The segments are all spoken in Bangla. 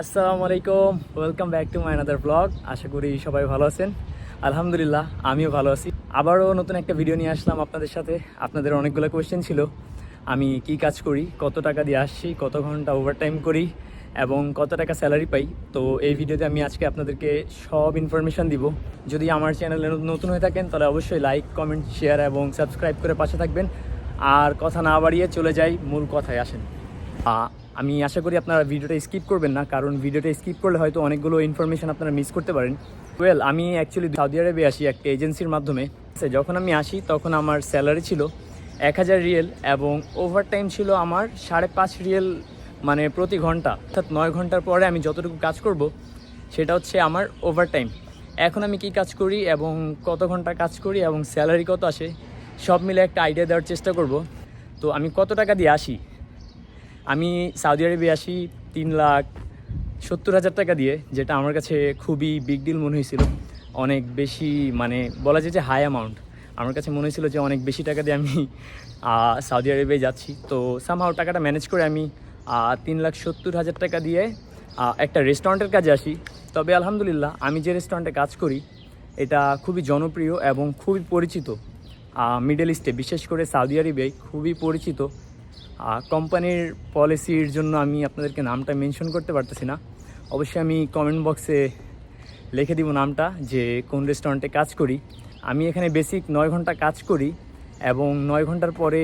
আসসালামু আলাইকুম। Welcome back to my another blog আশা করি সবাই ভালো আছেন। আলহামদুলিল্লাহ, আমিও ভালো আছি। আবারও নতুন একটা ভিডিও নিয়ে আসলাম আপনাদের সাথে। আপনাদের অনেকগুলো কোয়েশ্চেন ছিল। আমি কি কাজ করি, কত টাকা দিয়ে আসছি, কত ঘণ্টা ওভারটাইম করি, এবং কত টাকা স্যালারি পাই। তো এই ভিডিওতে আমি আজকে আপনাদেরকে সব ইনফরমেশন দিব। যদি আমার চ্যানেলে নতুন হয়ে থাকেন, তাহলে অবশ্যই লাইক কমেন্ট শেয়ার এবং সাবস্ক্রাইব করে পাশে থাকবেন। আর কথা না বাড়িয়ে চলে যাই, মূল কথায় আসেন। আমি আশা করি আপনারা ভিডিওটা স্কিপ করবেন না, কারণ ভিডিওটা স্কিপ করলে হয়তো অনেকগুলো ইনফরমেশান আপনারা মিস করতে পারেন। ওয়েল আমি অ্যাকচুয়ালি সৌদি আরবে আসি একটা এজেন্সির মাধ্যমে। যখন আমি আসি, তখন আমার স্যালারি ছিল এক হাজার রিয়েল এবং ওভারটাইম ছিল আমার সাড়ে পাঁচ রিয়েল মানে প্রতি ঘণ্টা। অর্থাৎ নয় ঘণ্টার পরে আমি যতটুকু কাজ করব, সেটা হচ্ছে আমার ওভারটাইম এখন আমি কি কাজ করি এবং কত ঘণ্টা কাজ করি এবং স্যালারি কত আসে, সব মিলে একটা আইডিয়া দেওয়ার চেষ্টা করব। তো আমি কত টাকা দিয়ে আসি? আমি সৌদি আরবে আসি তিন লাখ সত্তর হাজার টাকা দিয়ে, যেটা আমার কাছে খুবই বিগ ডিল মনে হয়েছিল। অনেক বেশি মানে বলা যায় যে হাই অ্যামাউন্ট আমার কাছে মনে হয়েছিল যে অনেক বেশি টাকা দিয়ে আমি সৌদি আরবে যাচ্ছি। তো সামহাও টাকাটা ম্যানেজ করে আমি তিন লাখ সত্তর হাজার টাকা দিয়ে একটা রেস্টুরেন্টের কাজে আসি। তবে আলহামদুলিল্লাহ, আমি যে রেস্টুরেন্টে কাজ করি, এটা খুবই জনপ্রিয় এবং খুবই পরিচিত। মিডল ইস্টে বিশেষ করে সৌদি আরবে খুবই পরিচিত। কোম্পানির পলিসির জন্য আমি আপনাদেরকে নামটা মেনশন করতে পারতেছি না। অবশ্যই আমি কমেন্ট বক্সে লিখে দিব নামটা, যে কোন রেস্টুরেন্টে কাজ করি। আমি এখানে বেসিক নয় ঘণ্টা কাজ করি এবং নয় ঘণ্টার পরে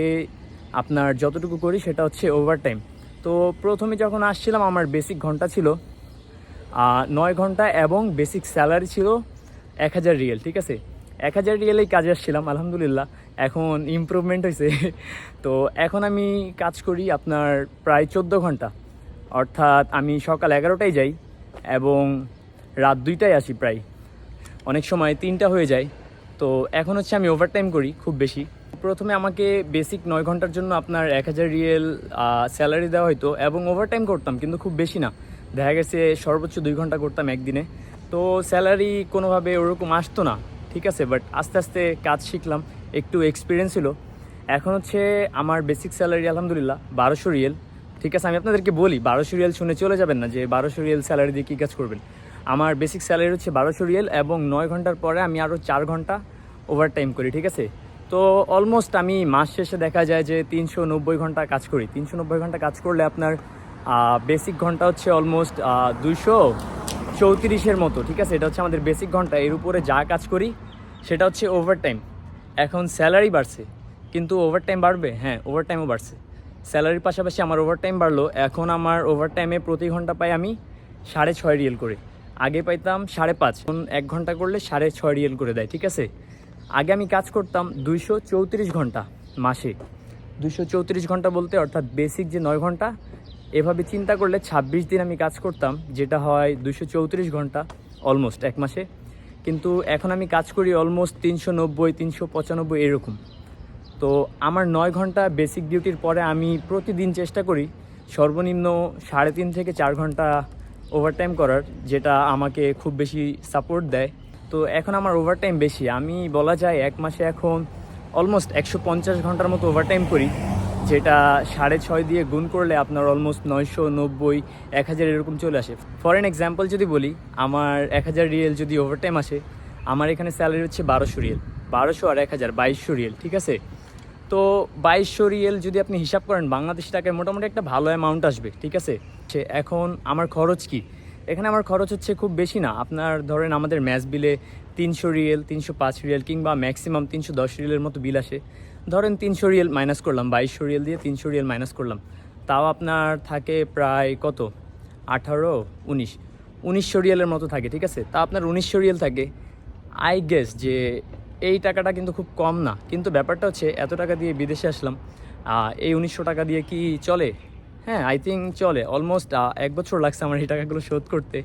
আপনার যতটুকু করি সেটা হচ্ছে ওভারটাইম তো প্রথমে যখন আসছিলাম, আমার বেসিক ঘণ্টা ছিল নয় ঘণ্টা এবং বেসিক স্যালারি ছিল এক হাজার রিয়েল, ঠিক আছে? এক হাজার রিয়েলেই কাজে আসছিলাম, আলহামদুলিল্লাহ। এখন ইমপ্রুভমেন্ট হয়েছে তো এখন আমি কাজ করি আপনার প্রায় চোদ্দ ঘণ্টা। অর্থাৎ আমি সকাল এগারোটায় যাই এবং রাত দুইটায় আসি প্রায়। অনেক সময় তিনটা হয়ে যায়। তো এখন হচ্ছে আমি ওভারটাইম করি খুব বেশি। প্রথমে আমাকে বেসিক নয় ঘণ্টার জন্য আপনার এক হাজার রিয়েল স্যালারি দেওয়া হতো এবং ওভারটাইম করতাম, কিন্তু খুব বেশি না। দেখা গেছে সর্বোচ্চ দুই ঘণ্টা করতাম একদিনে। তো স্যালারি কোনোভাবে ওরকম আসতো না। ঠিক আছে বাট আস্তে আস্তে কাজ শিখলাম, একটু এক্সপিরিয়েন্স ছিল এখন হচ্ছে আমার বেসিক স্যালারি আলহামদুলিল্লাহ বারোশো রিয়েল। ঠিক আছে, আমি আপনাদেরকে বলি, বারোশো রিয়েল শুনে চলে যাবেন না যে বারোশো রিয়েল স্যালারি দিয়ে কী কাজ করবেন। আমার বেসিক স্যালারি হচ্ছে বারোশো রিয়েল এবং নয় ঘণ্টার পরে আমি আরও চার ঘণ্টা ওভারটাইম করি, ঠিক আছে? তো অলমোস্ট আমি মাস শেষে দেখা যায় যে তিনশো নব্বই ঘণ্টা কাজ করি। তিনশো নব্বই ঘণ্টা কাজ করলে আপনার বেসিক ঘণ্টা হচ্ছে অলমোস্ট দুইশো চৌত্রিশের মতো, ঠিক আছে? এটা হচ্ছে আমাদের বেসিক ঘণ্টা, এর উপরে যা কাজ করি, সেটা হচ্ছে ওভারটাইম এখন স্যালারি বাড়ছে, কিন্তু ওভারটাইম বাড়বে? হ্যাঁ ওভারটাইমও বাড়ছে। স্যালারির পাশাপাশি আমার ওভারটাইম বাড়লো। এখন আমার ওভারটাইমে প্রতি ঘণ্টা পাই আমি সাড়ে ছয় রিয়েল করে। আগে পাইতাম সাড়ে পাঁচ, এখন এক ঘণ্টা করলে সাড়ে ছয় রিয়েল করে দেয়, ঠিক আছে? আগে আমি কাজ করতাম দুইশো চৌত্রিশ ঘণ্টা মাসে। দুইশো চৌত্রিশ ঘণ্টা বলতে অর্থাৎ বেসিক যে নয় ঘণ্টা এভাবে চিন্তা করলে ছাব্বিশ দিন আমি কাজ করতাম, যেটা হয় দুশো চৌত্রিশ ঘণ্টা অলমোস্ট এক মাসে। কিন্তু এখন আমি কাজ করি অলমোস্ট তিনশো নব্বই, তিনশো পঁচানব্বই এরকম। তো আমার নয় ঘণ্টা বেসিক ডিউটির পরে আমি প্রতিদিন চেষ্টা করি সর্বনিম্ন সাড়ে তিন থেকে চার ঘণ্টা ওভারটাইম করার, যেটা আমাকে খুব বেশি সাপোর্ট দেয়। তো এখন আমার ওভারটাইম বেশি। আমি বলা যায় এক মাসে এখন অলমোস্ট একশো পঞ্চাশ ঘণ্টার মতো ওভারটাইম করি। যেটা সাড়ে ছয় দিয়ে গুণ করলে আপনার অলমোস্ট নয়শো নব্বই, এক হাজার এরকম চলে আসে। ফর এন এক্সাম্পল যদি বলি, আমার এক হাজার রিয়েল যদি ওভারটাইম আসে, আমার এখানে স্যালারি হচ্ছে বারোশো রিয়েল। বারোশো আর এক হাজার, বাইশশো রিয়েল, ঠিক আছে? তো বাইশশো রিয়েল যদি আপনি হিসাব করেন, বাংলাদেশি টাকায় মোটামুটি একটা ভালো অ্যামাউন্ট আসবে, ঠিক আছে? এখন আমার খরচ কি? এখানে আমার খরচ হচ্ছে খুব বেশি না। আপনার ধরেন আমাদের ম্যাচ বিলে তিনশো রিয়েল, তিনশো পাঁচ রিয়েল কিংবা ম্যাক্সিমাম তিনশো দশ রিয়েলের মতো বিল আসে। ধরেন তিনশো রিয়েল মাইনাস করলাম, বাইশশো রিয়েল দিয়ে তিনশো রিয়েল মাইনাস করলাম। তাও আপনার থাকে প্রায় কত? আঠারো, উনিশ। উনিশশো রিয়েলের মতো থাকে, ঠিক আছে? তা আপনার উনিশশো রিয়েল থাকে। আই গেস যে এই টাকাটা কিন্তু খুব কম না। কিন্তু ব্যাপারটা হচ্ছে, এত টাকা দিয়ে বিদেশে আসলাম এই উনিশশো টাকা দিয়ে কি চলে? হ্যাঁ আই থিঙ্ক চলে। অলমোস্ট এক বছর লাগছে আমার এই টাকাগুলো শোধ করতে।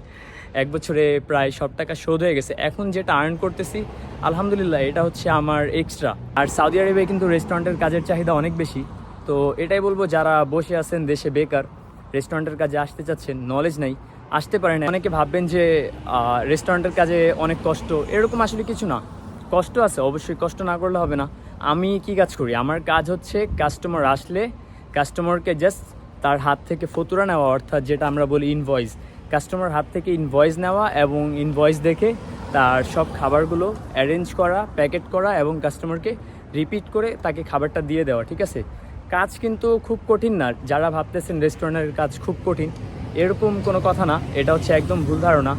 এক বছরে প্রায় সব টাকা শোধ হয়ে গেছে। এখন যেটা আর্ন করতেছি, আলহামদুলিল্লাহ, এটা হচ্ছে আমার এক্সট্রা আর সৌদি আরবে কিন্তু রেস্টুরেন্টের কাজের চাহিদা অনেক বেশি। তো এটাই বলব, যারা বসে আছেন দেশে বেকার রেস্টুরেন্টের কাজে আসতে চাচ্ছেন নলেজ নাই, আসতে পারেন অনেকে ভাববেন যে রেস্টুরেন্টের কাজে অনেক কষ্ট। এরকম আসলে কিছু না। কষ্ট আছে, অবশ্যই কষ্ট না করলে হবে না। আমি কি কাজ করি? আমার কাজ হচ্ছে কাস্টমার আসলে কাস্টমারকে জাস্ট তার হাত থেকে ফতুরা নেওয়া, অর্থাৎ যেটা আমরা বলি ইনভয়েস কাস্টমার হাত থেকে ইনভয়েস নেওয়া এবং ইনভয়েস দেখে তার সব খাবারগুলো অ্যারেঞ্জ করা প্যাকেট করা এবং কাস্টমারকে রিপিট করে তাকে খাবারটা দিয়ে দেওয়া, ঠিক আছে? কাজ কিন্তু খুব কঠিন না। যারা ভাবতেছেন রেস্টুরেন্টের কাজ খুব কঠিন, এরকম কোনো কথা না। এটা হচ্ছে একদম ভুল ধারণা,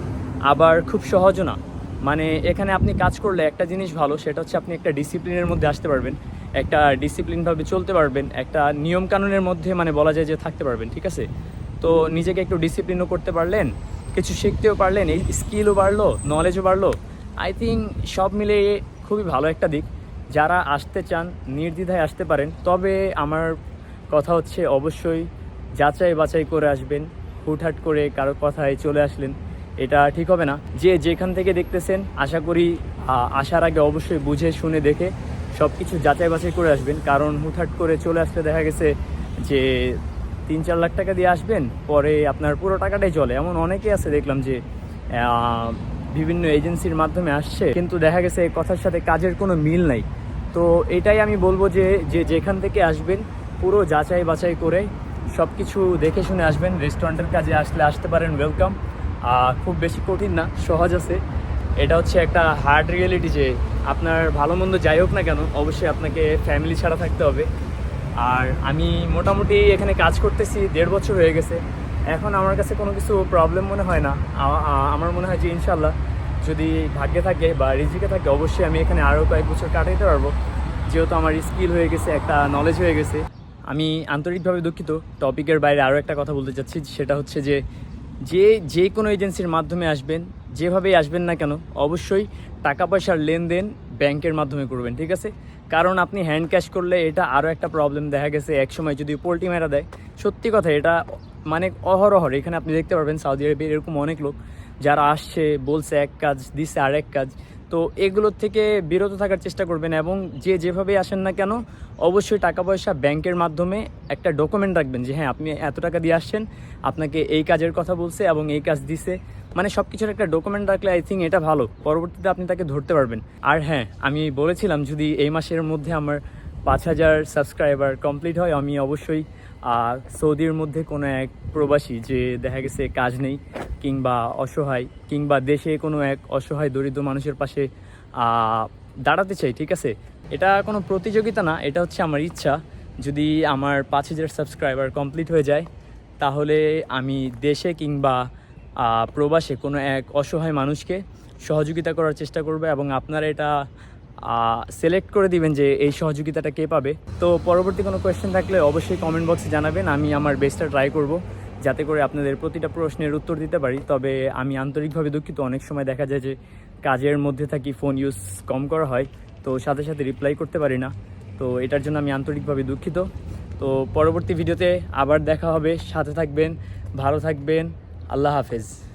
আবার খুব সহজও না। মানে এখানে আপনি কাজ করলে একটা জিনিস ভালো, সেটা হচ্ছে আপনি একটা ডিসিপ্লিনের মধ্যে আসতে পারবেন। একটা ডিসিপ্লিনভাবে চলতে পারবেন, একটা নিয়ম কানুনের মধ্যে মানে বলা যায় যে থাকতে পারবেন, ঠিক আছে? তো নিজেকে একটু ডিসিপ্লিনও করতে পারলেন, কিছু শিখতেও পারলেন, এই স্কিলও বাড়লো নলেজও বাড়লো। আই থিঙ্ক সব মিলে খুবই ভালো একটা দিক। যারা আসতে চান, নির্দ্বিধায় আসতে পারেন, তবে আমার কথা হচ্ছে অবশ্যই যাচাই বাছাই করে আসবেন, হুটহাট করে কারও কথায় চলে আসলেন, এটা ঠিক হবে না। যে যেখান থেকে দেখতেছেন, আশা করি আসার আগে অবশ্যই বুঝে, শুনে দেখে সব কিছু যাচাই বাছাই করে আসবেন। কারণ হুটহাট করে চলে আসলে দেখা গেছে যে তিন চার লাখ টাকা দিয়ে আসবেন, পরে আপনার পুরো টাকাটাই চলে। এমন অনেকেই আছে, দেখলাম যে বিভিন্ন এজেন্সির মাধ্যমে আসছে, কিন্তু দেখা গেছে এই কথার সাথে কাজের কোনো মিল নাই। তো এটাই আমি বলব যে যে যেখান থেকে আসবেন, পুরো যাচাই বাছাই করে সব কিছু দেখে শুনে আসবেন। রেস্টুরেন্টের কাজে আসলে আসতে পারেন ওয়েলকাম খুব বেশি কঠিন না, সহজ আছে। এটা হচ্ছে একটা হার্ড রিয়েলিটি যে, আপনার ভালো মন্দ যাই হোক না কেন, অবশ্যই আপনাকে ফ্যামিলি ছাড়া থাকতে হবে। আর আমি মোটামুটি এখানে কাজ করতেছি, দেড় বছর হয়ে গেছে। এখন আমার কাছে কোনো কিছু প্রবলেম মনে হয় না। আমার মনে হয় যে ইনশাল্লাহ যদি ভাগ্যে থাকে বা রিজিকে থাকে, অবশ্যই আমি এখানে আরও কয়েক বছর কাটাইতে পারব। যেহেতু আমার স্কিল হয়ে গেছে, একটা নলেজ হয়ে গেছে। আমি আন্তরিকভাবে দুঃখিত। টপিকের বাইরে আরও একটা কথা বলতে চাচ্ছি, সেটা হচ্ছে যে যে যে কোনো এজেন্সির মাধ্যমে আসবেন, যেভাবেই আসবেন না কেন, অবশ্যই টাকা পয়সার লেনদেন ব্যাংকের মাধ্যমে করবেন, ঠিক আছে? কারণ আপনি হ্যান্ড ক্যাশ করলে এটা আরও একটা প্রবলেম দেখা গেছে একসময় যদি পোলট্রি মেরা দেয়। সত্যি কথা, এটা মানে অহরহর। এখানে আপনি দেখতে পারবেন সাউদি আরবে এরকম অনেক লোক যারা আসছে, বলছে এক কাজ দিচ্ছে আর এক কাজ। তো এগুলোর থেকে বিরত থাকার চেষ্টা করবেন এবং যে যেভাবে আসেন না কেন, অবশ্যই টাকা পয়সা ব্যাংকের মাধ্যমে একটা ডকুমেন্ট রাখবেন যে হ্যাঁ আপনি এত টাকা দিয়ে আসছেন, আপনাকে এই কাজের কথা বলছে এবং এই কাজ দিছে। মানে সব কিছুর একটা ডকুমেন্ট রাখলে আই থিঙ্ক এটা ভালো। পরবর্তীতে আপনি তাকে ধরতে পারবেন। আর হ্যাঁ আমি বলেছিলাম যদি এই মাসের মধ্যে আমার পাঁচ হাজার সাবস্ক্রাইবার কমপ্লিট হয়, আমি অবশ্যই সৌদির মধ্যে কোনো এক প্রবাসী যে দেখা গেছে কাজ নেই, কিংবা অসহায়, কিংবা দেশে কোনো এক অসহায় দরিদ্র মানুষের পাশে দাঁড়াতে চাই, ঠিক আছে? এটা কোনো প্রতিযোগিতা না, এটা হচ্ছে আমার ইচ্ছা। যদি আমার পাঁচ হাজার সাবস্ক্রাইবার কমপ্লিট হয়ে যায়, তাহলে আমি দেশে কিংবা প্রবাসে কোনো এক অসহায় মানুষকে সহযোগিতা করার চেষ্টা করবে এবং আপনারা এটা সিলেক্ট করে দিবেন যে এই সহযোগিতাটা কে পাবে। তো পরবর্তী কোনো কোয়েশ্চেন থাকলে অবশ্যই কমেন্ট বক্সে জানাবেন। আমি আমার বেস্টটা ট্রাই করব যাতে করে আপনাদের প্রতিটা প্রশ্নের উত্তর দিতে পারি। তবে আমি আন্তরিকভাবে দুঃখিত। অনেক সময় দেখা যায় যে কাজের মধ্যে থাকি ফোন ইউজ কম করা হয়। তো সাথে সাথে রিপ্লাই করতে পারি না। তো এটার জন্য আমি আন্তরিকভাবে দুঃখিত। তো পরবর্তী ভিডিওতে আবার দেখা হবে। সাথে থাকবেন, ভালো থাকবেন। আল্লাহ হাফেজ।